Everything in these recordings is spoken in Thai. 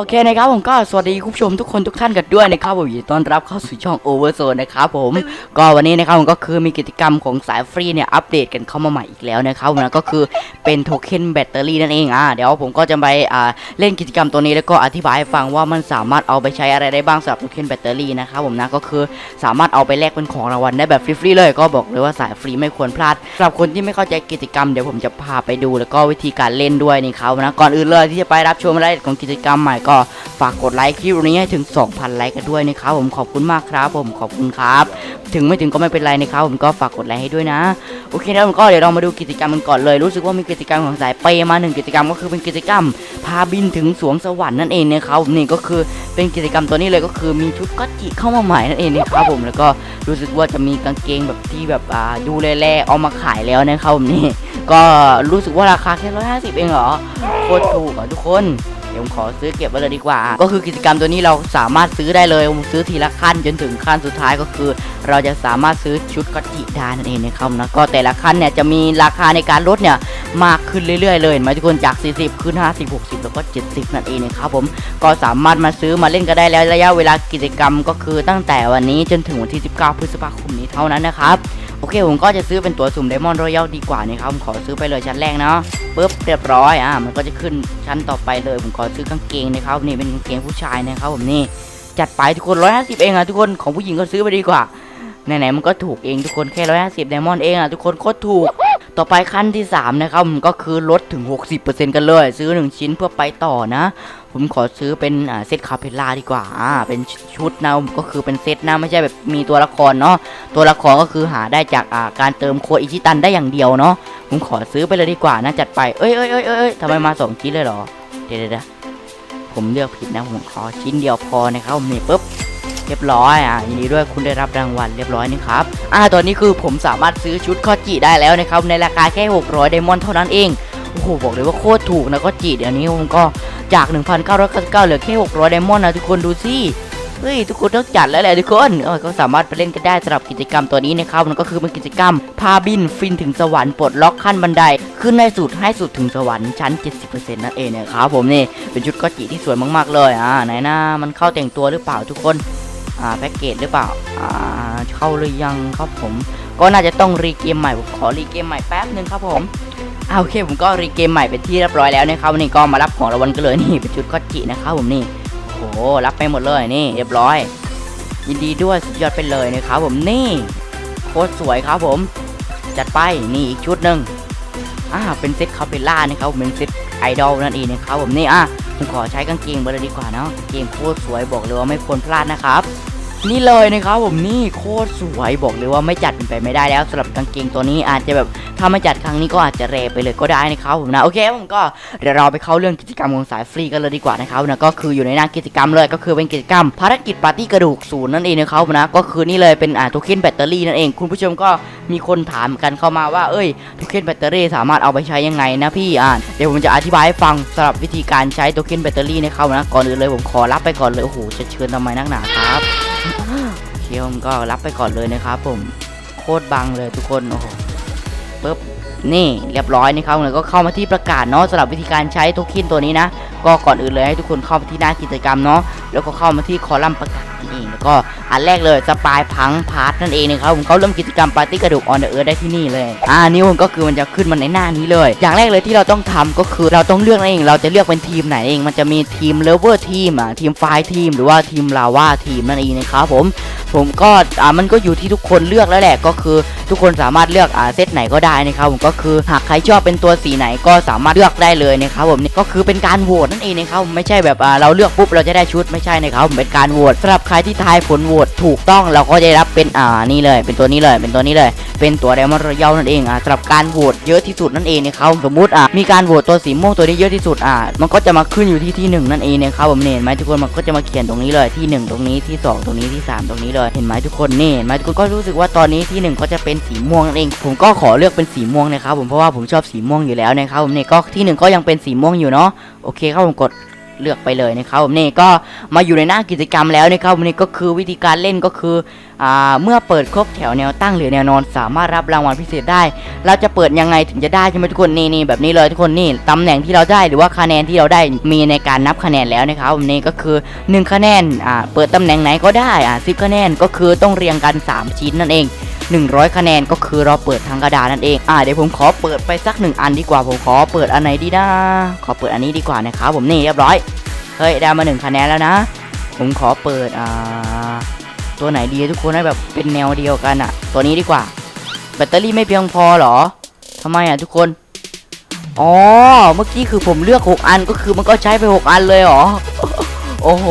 โอเคนะครับผมก็สวัสดีคุณผู้ชมทุกคนทุกท่านกันด้วยนะครับผมยินดีต้อนรับเข้าสู่ช่อง Overzone นะครับผมก็วันนี้นะครับผมก็คือมีกิจกรรมของสายฟรีเนี่ยอัปเดตกันเข้ามาใหม่อีกแล้วนะครับผมนะก็คือเป็นโทเค็นแบตเตอรี่นั่นเองอ่าเดี๋ยวผมก็จะไปอ่าเล่นกิจกรรมตัวนี้แล้วก็อธิบายให้ฟังว่ามันสามารถเอาไปใช้อะไรได้บ้างสำหรับโทเค็นแบตเตอรี่นะครับผมนะก็คือสามารถเอาไปแลกเป็นของรางวัลได้แบบฟรีๆเลยก็บอกเลยว่าสายฟรีไม่ควรพลาดสำหรับคนที่ไม่เข้าใจกิจกรรมเดี๋ยวผมจะพาไปดูแล้วก็วิธีการเล่นด้วยนี่ครับนะก่อนอื่นเลยที่จะไปรับชมรายละเอียดของกิจกรรมใหม่ก็ฝากกดไลค์คลิปนี้ให้ถึง 2,000 ไลค์กันด้วยนะครับผมขอบคุณมากครับ ผมขอบคุณครับ ถึงไม่ถึงก็ไม่เป็นไรนะครับผมก็ฝากกดไลค์ให้ด้วยนะ โอเคแล้วผมก็เดี๋ยวเรามาดูกิจกรรมกันก่อนเลย รู้สึกว่ามีกิจกรรมของสายเปมาหนึ่งกิจกรรมก็คือเป็นกิจกรรม พาบินถึงสวงสวรรค์นั่นเองนะครับผมนี่ก็คือเป็นกิจกรรมตัวนี้เลยก็คือมีชุดก็จิเข้ามาใหม่นั่นเองนะครับผมแล้วก็รู้สึกว่าจะมีกางเกงแบบที่แบบอ่าดูแลๆเอามาขายแล้วนะครับผมนี่ก็รู้สึกว่าราคาแค่ร้อยห้าสิบเองเหรอโคตรถูกอะทุกคน ดี๋ยวผมขอซื้อเก็บไว้เลยดีกว่า ก็คือกิจกรรมตัวนี้เราสามารถซื้อได้เลยผมซื้อทีละขั้นจนถึงขั้นสุดท้ายก็คือ เราจะสามารถซื้อชุดกติด้นั่นเองนะครับนะก็แต่ละขั้นเนี่ยจะมีราคาในการลดเนี่ยมากขึ้นเรื่อยๆเลยเห็นไหมทุกคนจาก 40 ขึ้น 50 60 แล้วก็ 70 นั่นเองนะครับผมก็สามารถมาซื้อมาเล่นก็ได้แล้วระยะเวลากิจกรรมก็คือตั้งแต่วันนี้จนถึงวันที่ 19 พฤษภาคมนี้เท่านั้นนะครับ โอเคผมก็จะซื้อเป็นตัวสุ่มไดมอนด์รอยัลดีกว่านะครับผมขอซื้อไปเลยชั้นแรกเนาะปุ๊บเรียบร้อยอะมันก็จะขึ้นชั้นต่อไปเลยผมขอซื้อกางเกงนะครับนี่เป็นกางเกงผู้ชายนะครับผมนี่จัดไปทุกคน 150 เองอะทุกคนของผู้หญิงก็ซื้อไปดีกว่าไหนๆมันก็ถูกเองทุกคนแค่150ไดมอนด์เองอะทุกคนโคตรถูก ต่อไปขั้นที่ 3 นะครับก็คือลดถึง 60%กันเลย ซื้อ 1 ชิ้นเพื่อไปต่อนะ ผมขอซื้อเป็นเซตคาเพล่าดีกว่าเป็นชุดนะก็คือเป็นเซตนะไม่ใช่แบบมีตัวละครเนาะตัวละครก็คือหาได้จากการเติมโคอิชิตันได้อย่างเดียวเนาะผมขอซื้อไปเลยดีกว่านะจัดไปเอ้ยเอ้ยเอ้ยเอ้ยทำไมมาสองชิ้นเลยหรอเดี๋ยวเดี๋ยวเดี๋ยวผมเลือกผิดนะผมขอชิ้นเดียวพอนะครับผมนี่ปุ๊บ เรียบร้อยอะยินดีด้วยคุณได้รับรางวัลเรียบร้อยนี่ครับอ่าตอนนี้คือผมสามารถซื้อชุดคอจิได้แล้วนะครับในราคาแค่ 600ไดมอนด์เท่านั้นเองโอ้โหบอกเลยว่าโคตรถูกนะก็จิเดี๋ยวนี้ผมก็จาก 1,999เหลือแค่600ไดมอนด์นะทุกคนดูสิเฮ้ยทุกคนต้องจัดแล้วแหละทุกคนเออก็สามารถไปเล่นกันได้สำหรับกิจกรรมตัวนี้นะครับมันก็คือเป็นกิจกรรม พาบินฟินถึงสวรรค์ปลดล็อกขั้นบันได ขึ้นได้สุดให้สุดถึงสวรรค์ชั้น 70%นั่นเองนะครับผมนี่เป็นชุดก็จิที่สวยมากๆเลยอ่าไหนนะมันเข้าแต่งตัวหรือเปล่าทุกคน แพ็กเกจหรือเปล่าอ่าเข้าหรือยังครับผม ก็น่าจะต้องรีเกมใหม่ผมขอรีเกมใหม่แป๊บนึงครับผมอ่าโอเคผมก็รีเกมใหม่เป็นที่เรียบร้อยแล้วนะครับนนี้ก็มารับของรางวัลกันเลยนี่เป็นชุดก็จินะครับผมนี่โอ้โหรับไปหมดเลยนี่เรียบร้อย ยินดีด้วยสุดยอดไปเลยนะครับผมนี่โคตรสวยครับผม จัดไปนี่อีกชุดหนึ่งอ่าเป็นเซตคาเปล่านะครับผมเป็นเซตไอดอลนั่นเองนะครับผมนี่อะผมขอใช้กางเกงไปเลยดีกว่าเนาะกางเกงโคตรสวยบอกเลยว่าไม่ควรพลาดนะครับ นี่เลยนะครับผมนี่โคตรสวยบอกเลยว่าไม่จัดเป็นไปไม่ได้แล้วสำหรับกางเกงตัวนี้อาจจะแบบถ้าไม่จัดครั้งนี้ก็อาจจะเรไปเลยก็ได้นะครับผมนะโอเคผมก็เดี๋ยวเราไปเข้าเรื่องกิจกรรมของสายฟรีกันเลยดีกว่านะครับนะก็คืออยู่ในหน้ากิจกรรมเลยก็คือเป็นกิจกรรม ภารกิจปาร์ตี้กระดูกศูนย์นั่นเองนะครับนะก็คือนี่เลยเป็นอ่าโทเค็นแบตเตอรี่นั่นเองคุณผู้ชมก็มีคนถามกันเข้ามาว่าเอ้ยโทเค็นแบตเตอรี่สามารถเอาไปใช้ยังไงนะพี่อ่าเดี๋ยวผมจะอธิบายให้ฟังสำหรับวิธีการใช้โทเค็นแบตเตอรี่นะครับนะก่อนอื่นเลยผมขอรับไปก่อนเลยโอ้โหจะเชิญทำไมนักหนาครับ โอเคผมก็รับไปก่อนเลยนะครับผมโคตรบังเลยทุกคนโอ้โหปึ๊บนี่เรียบร้อยนะครับเลยก็เข้ามาที่ประกาศเนาะสำหรับวิธีการใช้โทเค็นตัวนี้นะ ก็ก่อนอื่นเลยให้ทุกคนเข้ามาที่หน้ากิจกรรมเนาะแล้วก็เข้ามาที่คอลัมน์ประกาศนี่แล้วก็อันแรกเลยสปายพังพาร์ทนั่นเองนะครับผมเขาเริ่มกิจกรรมปาร์ตี้กระดูกออนเดอะเอิร์ได้ที่นี่เลยอ่านี่ผมก็คือมันจะขึ้นมาในหน้านี้เลย อย่างแรกเลยที่เราต้องทำก็คือเราต้องเลือกนั่นเองเราจะเลือกเป็นทีมไหนเองมันจะมีทีมเลเวอร์ทีมอะทีมไฟทีมหรือว่าทีมลาว่าทีมนั่นเองนะครับผมผมก็อ่ามันก็อยู่ที่ทุกคนเลือกแล้วแหละก็คือ ทุกคนสามารถเลือกอ่าเซตไหนก็ได้นะครับผมก็คือหากใครชอบเป็นตัวสีไหนก็สามารถเลือกได้เลยนะครับผมนี่ก็คือเป็นการโหวตนั่นเองนะครับผมไม่ใช่แบบอ่าเราเลือกปุ๊บเราจะได้ชุดไม่ใช่นะครับผมเป็นการโหวตสำหรับใครที่ทายผลโหวตถูกต้องเราก็จะได้รับเป็นอ่านี่เลย เป็นตัวนี้เลย เป็นตัวนี้เลย เป็นตัวไดมอนด์รอยัลนั่นเองอ่าสำหรับการโหวตเยอะที่สุดนั่นเองนะครับสมมติอ่ามีการโหวตตัวสีม่วงตัวนี้เยอะที่สุดอ่ามันก็จะมาขึ้นอยู่ที่ที่หนึ่งนั่นเองนะครับผมเห็นไหมทุกคนมันก็จะมาเขียนตรงนี้เลยที่หนึ่งตรงนี้ที่สองตรงนี้ที่สามตรงนี้เลยเห็นไหมทุกคนนี่เห็นไหมทุกคนก็รู้สึกว่าตอนนี้ที่หนึ่งก็จะเป็นสีม่วงนั่นเอง ผมก็ขอเลือกเป็นสีม่วงนะครับผมเพราะว่าผมชอบสีม่วงอยู่แล้วนะครับผมเนี่ยก็ที่หนึ่งก็ยังเป็นสีม่วงอยู่เนาะโอเคครับผมกด เลือกไปเลยนะครับผมนี่ก็มาอยู่ในหน้ากิจกรรมแล้วนะครับผมนี่ก็คือวิธีการเล่นก็คืออ่าเมื่อเปิดครบแถวแนวตั้งหรือแนวนอนสามารถรับรางวัลพิเศษได้ เราจะเปิดยังไงถึงจะได้ใช่ไหมทุกคนนี่นี่แบบนี้เลยทุกคนนี่ตำแหน่งที่เราได้หรือว่าคะแนนที่เราได้มีในการนับคะแนนแล้วนะครับผมนี่ก็คือ 1 คะแนนอ่าเปิดตำแหน่งไหนก็ได้อ่าสิคะแนนก็คือต้องเรียงกัน 3 ชิ้นนั่นเอง 100 คะแนนก็คือเราเปิดทางกระดาษนั่นเอง อ่าเดี๋ยวผมขอเปิดไปสักหนึ่งอันดีกว่า ผมขอเปิดอันไหนดีนะ ขอเปิดอันนี้ดีกว่านะครับผมนี่เรียบร้อย เฮ้ยได้มาหนึ่งคะแนนแล้วนะ ผมขอเปิดอ่าตัวไหนดีทุกคนให้แบบเป็นแนวเดียวกันอะตัวนี้ดีกว่า แบตเตอรี่ไม่เพียงพอหรอทำไมอะทุกคน อ๋อ เมื่อกี้คือผมเลือก 6 อันก็คือมันก็ใช้ไป 6 อันเลยหรอ อ้โห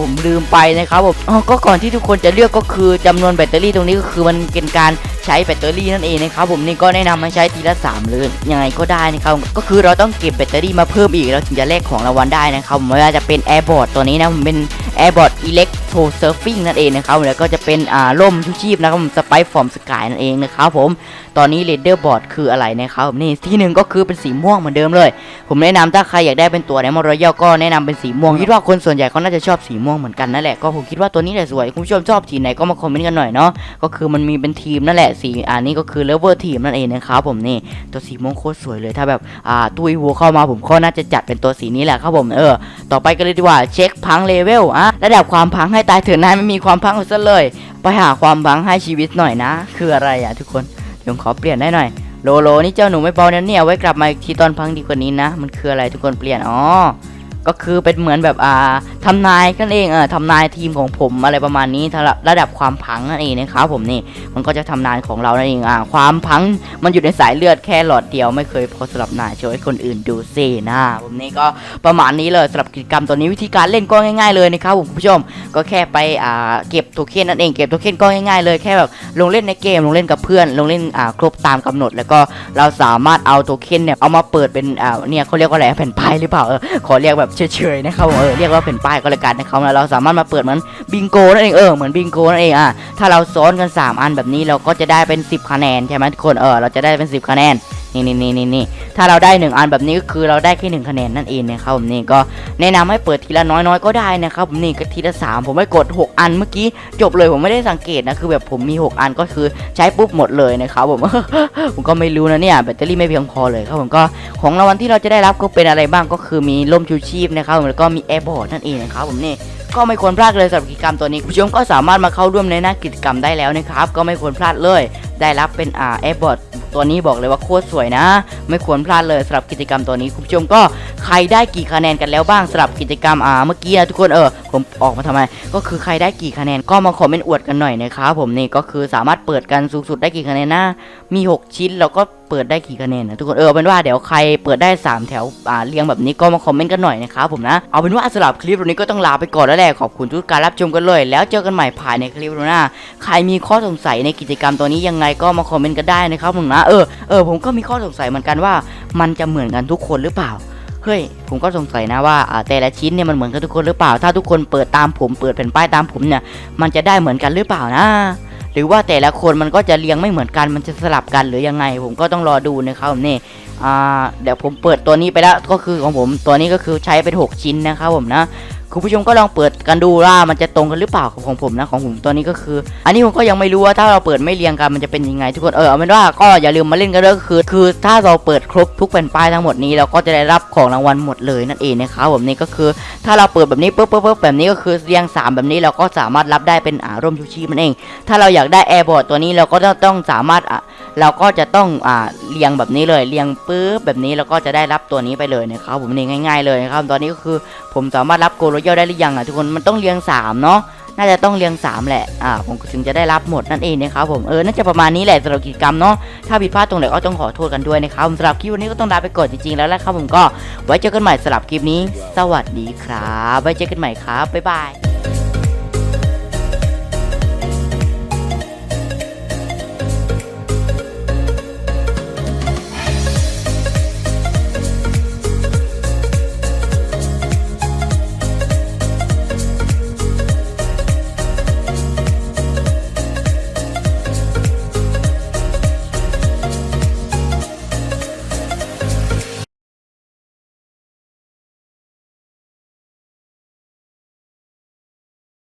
ผมลืมไปนะครับผมอ๋อก็ก่อนที่ทุกคนจะเลือกก็คือจำนวนแบตเตอรี่ตรงนี้ก็คือมันเป็นการใช้แบตเตอรี่นั่นเองนะครับผมนี่ก็แนะนำให้ใช้ทีละ3เลยยังไงก็ได้นะครับก็คือเราต้องเก็บแบตเตอรี่มาเพิ่มอีกเราถึงจะแลกของรางวัลได้นะครับไม่ว่าจะเป็น Airbot ตัวนี้นะผมเป็น Airbot Electro Surfing นั่นเองนะครับแล้วก็จะเป็นอ่าล่มชูชีพนะครับผมสไปฟอร์มสกายนั่นเองนะครับผมตอนนี้ Leader Board คืออะไรนะครับผมนี่ที่หนึ่งก็คือเป็นสีม่วงเหมือนเดิมเลย ผมแนะนำถ้าใครอยากได้เป็นตัวไดมอนด์รอยัลก็แนะนำเป็นสีม่วงคิดว่าคนส่วนใหญ่เขาน่าจะชอบสีม่วงเหมือนกันนั่นแหละก็ผมคิดว่าตัวนี้แหละสวยคุณผู้ชมชอบทีมไหนก็มาคอมเมนต์กันหน่อยเนาะก็คือมันมีเป็นทีมนั่นแหละสีอันนี้ก็คือเลเวอร์ทีมนั่นเองนะครับผมนี่ตัวสีม่วงโคตรสวยเลยถ้าแบบอ่าตุยวัวเข้ามาผมก็น่าจะจัดเป็นตัวสีนี้แหละครับผมเออต่อไปกันเลยดีกว่าเช็คพังเลเวลอะระดับความพังให้ตายเถอะนายไม่มีความพังซะเลย ไปหาความพังให้ชีวิตหน่อยนะ คืออะไรอะทุกคนยงขอเปลี่ยนได้หน่อยโลโลนี่เจ้าหนูไม่เบานะเนี่ยไว้กลับมาอีกทีตอนพังดีกว่านี้นะ มันคืออะไรทุกคนเปลี่ยนอ๋อ ก็คือเป็นเหมือนแบบอ่าทำนายกันเองเออทำนายทีมของผมอะไรประมาณนี้ระดับความพังนั่นเองนะครับผมนี่มันก็จะทำนายของเรานั่นเองอ่าความพังมันอยู่ในสายเลือดแค่หลอดเดียวไม่เคยพอสำหรับนายโชว์ให้คนอื่นดูสินะผมนี่ก็ประมาณนี้เลยสำหรับกิจกรรมตัวนี้วิธีการเล่นก็ง่ายๆเลยนะครับผมคุณผู้ชมก็แค่ไปอ่าเก็บโทเค็นนั่นเองเก็บโทเค็นก็ง่ายๆเลยแค่แบบลงเล่นในเกมลงเล่นกับเพื่อน ลงเล่นอ่าครบตามกำหนด แล้วก็เราสามารถเอาโทเค็นเนี่ยเอามาเปิดเป็นอ่าเนี่ยเขาเรียกว่าอะไรแผ่นป้ายหรือเปล่าเออขอเรียกแบบเฉยๆนะครับผมเออเรียกว่าเป็นป้ายก็แล้วกันนะครับแล้วเราสามารถมาเปิดเหมือนบิงโกนั่นเองเออเหมือนบิงโกนั่นเองอะถ้าเราซ้อนกัน 3 อันแบบนี้เราก็จะได้เป็น 10 คะแนนใช่ไหมทุกคนเออเราจะได้เป็น 10 คะแนน นี่นี่นี่นี่นี่ถ้าเราได้หนึ่งอันแบบนี้ก็คือเราได้แค่หนึ่งคะแนนนั่นเองนะครับผมนี่ก็แนะนำให้เปิดทีละน้อยๆก็ได้นะครับผมนี่ก็ทีละสามผมไม่กด 6 อันเมื่อกี้จบเลยผมไม่ได้สังเกตนะคือแบบผมมี 6 อันก็คือใช้ปุ๊บหมดเลยนะครับผมผมก็ไม่รู้นะเนี่ยแบตเตอรี่ไม่เพียงพอเลยครับผมก็ของรางวัลที่เราจะได้รับก็เป็นอะไรบ้างก็คือมีล่มชูชีพนะครับแล้วก็มีแอร์บอร์ดนั่นเองนะครับผมนี่ก็ไม่ควรพลาดเลยสำหรับกิจกรรมตัวนี้ผู้ชมก็สามารถมาเข้าร่วมในหน้ากิจกรรมได้แล้วนะครับ ก็ไม่ควรพลาดเลย ได้รับเป็นอ่าแอร์บอร์ด ตัวนี้บอกเลยว่าโคตรสวยนะ ไม่ควรพลาดเลยสำหรับกิจกรรมตัวนี้คุณผู้ชมก็ใครได้กี่คะแนนกันแล้วบ้างสำหรับกิจกรรมอ่าเมื่อกี้นะทุกคนเออ ผมออกมาทำไม ก็คือใครได้กี่คะแนนก็มาคอมเมนต์อวดกันหน่อยนะครับผมนี่ก็คือสามารถเปิดกันสูงสุดได้กี่คะแนนนะมี 6 ชิ้นแล้วก็เปิดได้กี่คะแนนนะทุกคนเออเป็นว่าเดี๋ยวใครเปิดได้ 3 แถวอ่าเรียงแบบนี้ก็มาคอมเมนต์กันหน่อยนะครับผมนะเอาเป็นว่าสำหรับคลิปวันนี้ก็ต้องลาไปก่อนแล้วแหละขอบคุณทุกการรับชมกันเลย แล้วเจอกันใหม่ภายในคลิปหน้าใครมีข้อสงสัยในกิจกรรมตัวนี้ยังไงก็มาคอมเมนต์กันได้นะครับผมนะเออเออผมก็มีข้อสงสัยเหมือนกันว่า มันจะเหมือนกันทุกคนหรือเปล่า เฮ้ยผมก็สงสัยนะว่าอ่าแต่ละชิ้นเนี่ยมันเหมือนกันทุกคนหรือเปล่า ถ้าทุกคนเปิดตามผมเปิดแผ่นป้ายตามผมเนี่ยมันจะได้เหมือนกันหรือเปล่านะ หรือว่าแต่ละคนมันก็จะเรียงไม่เหมือนกันมันจะสลับกันหรือยังไง ผมก็ต้องรอดูนะครับผมนี่อ่าเดี๋ยวผมเปิดตัวนี้ไปแล้วก็คือของผมตัวนี้ก็คือใช้เป็น 6 ชิ้นนะครับผมนะ คุณผู้ชมก็ลองเปิดกันดูว่ามันจะตรงกันหรือเปล่าของผมนะของผมตัวนี้ก็คือ อันนี้ผมก็ยังไม่รู้ว่าถ้าเราเปิดไม่เรียงกันมันจะเป็นยังไง ทุกคนเออเอาเป็นว่าก็อย่าลืมมาเล่นกันด้วยคือ คือถ้าเราเปิดครบทุกแผ่นป้ายทั้งหมดนี้เราก็จะได้รับของรางวัลหมดเลยนั่นเองนะครับผมนี่ก็คือ ถ้าเราเปิดแบบนี้ปุ๊บปุ๊บปุ๊บแบบนี้ก็คือเรียงสามแบบนี้เราก็สามารถรับได้เป็นอ่าร่มชูชีพมันเอง ถ้าเราอยากได้แอร์บอร์ดตัวนี้เราก็ต้องต้องสามารถอะ เราก็จะต้องอ่าเรียงแบบนี้เลยเรียงปุ๊บแบบนี้เราก็จะได้รับตัวนี้ไปเลยนะครับผมนี่ง่าย ๆเลยนะครับตอนนี้ก็คือผมสามารถรับโกโรเยลได้หรือยังอะทุกคนมันต้องเรียง3เนาะน่าจะต้องเรียง 3 แหละ อ่า ผมถึงจะได้รับหมดนั่นเองนะครับผม เออ น่าจะประมาณนี้แหละสำหรับกิจกรรมเนาะ ถ้าผิดพลาดตรงไหนก็ต้องขอโทษกันด้วยนะครับสำหรับคลิปวันนี้ก็ต้องลาไปก่อนจริงๆแล้วแหละครับผมก็ไว้เจอกันใหม่สำหรับคลิปนี้ สวัสดีครับ ไว้เจอกันใหม่ครับ บ๊ายบาย